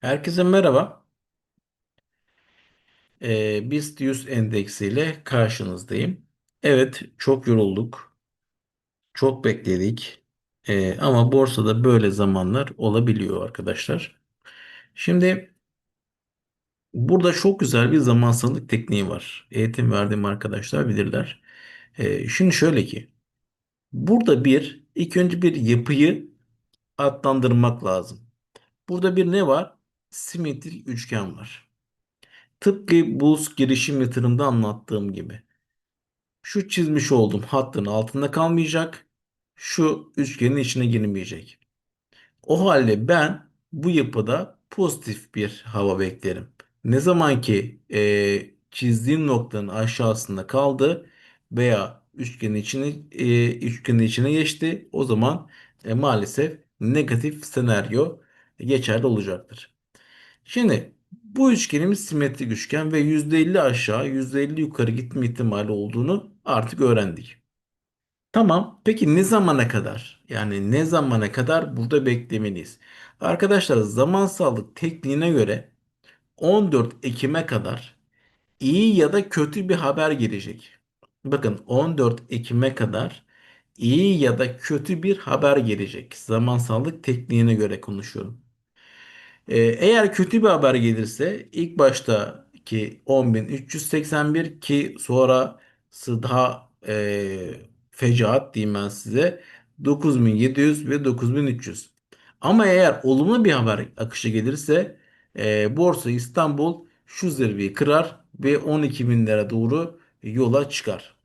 Herkese merhaba. Ee, BIST 100 endeksiyle karşınızdayım. Evet, çok yorulduk, çok bekledik. Ee, ama borsada böyle zamanlar olabiliyor arkadaşlar. Şimdi burada çok güzel bir zamansallık tekniği var. Eğitim verdiğim arkadaşlar bilirler. Ee, şimdi şöyle ki, burada bir, ilk önce bir yapıyı adlandırmak lazım. Burada bir ne var? Simetrik üçgen var. Tıpkı Bulls girişim yatırımda anlattığım gibi. Şu çizmiş olduğum hattın altında kalmayacak. Şu üçgenin içine girmeyecek. O halde ben bu yapıda pozitif bir hava beklerim. Ne zaman ki e, çizdiğim noktanın aşağısında kaldı veya üçgenin içine e, üçgenin içine geçti, o zaman e, maalesef negatif senaryo geçerli olacaktır. Şimdi bu üçgenimiz simetrik üçgen ve %50 aşağı %50 yukarı gitme ihtimali olduğunu artık öğrendik. Tamam. Peki ne zamana kadar? Yani ne zamana kadar burada beklemeliyiz? Arkadaşlar zamansallık tekniğine göre 14 Ekim'e kadar iyi ya da kötü bir haber gelecek. Bakın 14 Ekim'e kadar iyi ya da kötü bir haber gelecek. Zamansallık tekniğine göre konuşuyorum. Ee, eğer kötü bir haber gelirse ilk baştaki 10.381 ki sonrası daha e, fecaat diyeyim ben size 9.700 ve 9.300. Ama eğer olumlu bir haber akışı gelirse e, Borsa İstanbul şu zirveyi kırar ve 12.000'lere doğru yola çıkar.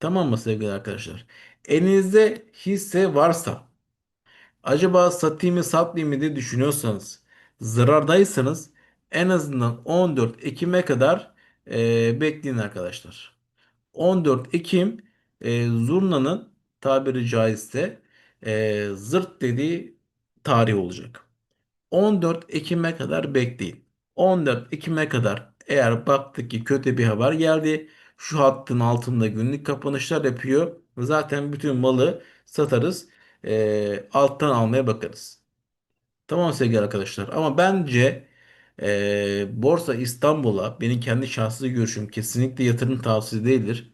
Tamam mı sevgili arkadaşlar? Elinizde hisse varsa Acaba satayım mı satmayayım mı diye düşünüyorsanız zarardaysanız en azından 14 Ekim'e kadar e, bekleyin arkadaşlar. 14 Ekim e, Zurna'nın tabiri caizse e, zırt dediği tarih olacak. 14 Ekim'e kadar bekleyin. 14 Ekim'e kadar eğer baktık ki kötü bir haber geldi. Şu hattın altında günlük kapanışlar yapıyor. Zaten bütün malı satarız. Ee, alttan almaya bakarız. Tamam sevgili arkadaşlar. Ama bence ee, Borsa İstanbul'a benim kendi şahsi görüşüm kesinlikle yatırım tavsiye değildir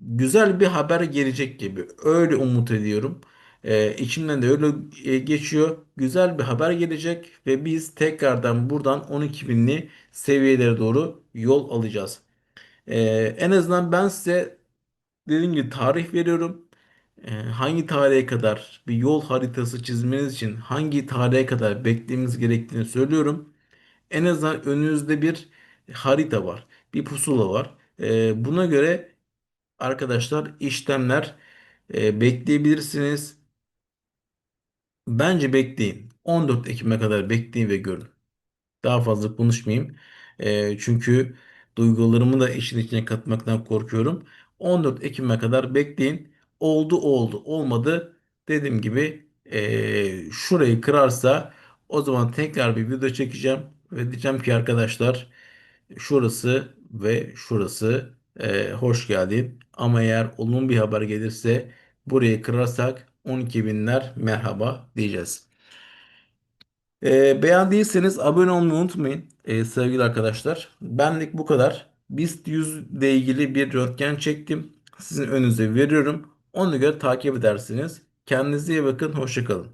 güzel bir haber gelecek gibi. Öyle umut ediyorum. Ee, içimden de öyle e, geçiyor. Güzel bir haber gelecek ve biz tekrardan buradan 12 binli seviyelere doğru yol alacağız. Ee, en azından ben size dediğim gibi tarih veriyorum. Ee, hangi tarihe kadar bir yol haritası çizmeniz için hangi tarihe kadar beklemeniz gerektiğini söylüyorum. En azından önünüzde bir harita var, bir pusula var. Ee, buna göre arkadaşlar işlemler e, bekleyebilirsiniz. Bence bekleyin. 14 Ekim'e kadar bekleyin ve görün. Daha fazla konuşmayayım. E, çünkü duygularımı da işin içine katmaktan korkuyorum. 14 Ekim'e kadar bekleyin. Oldu oldu olmadı. Dediğim gibi e, şurayı kırarsa o zaman tekrar bir video çekeceğim. Ve diyeceğim ki arkadaşlar Şurası ve şurası e, hoş geldin. Ama eğer olumlu bir haber gelirse burayı kırarsak 12 binler merhaba diyeceğiz. E, beğendiyseniz abone olmayı unutmayın e, sevgili arkadaşlar. Benlik bu kadar. BIST 100 ile ilgili bir röntgen çektim. Sizin önünüze veriyorum. Onu göre takip edersiniz. Kendinize iyi bakın. Hoşça kalın.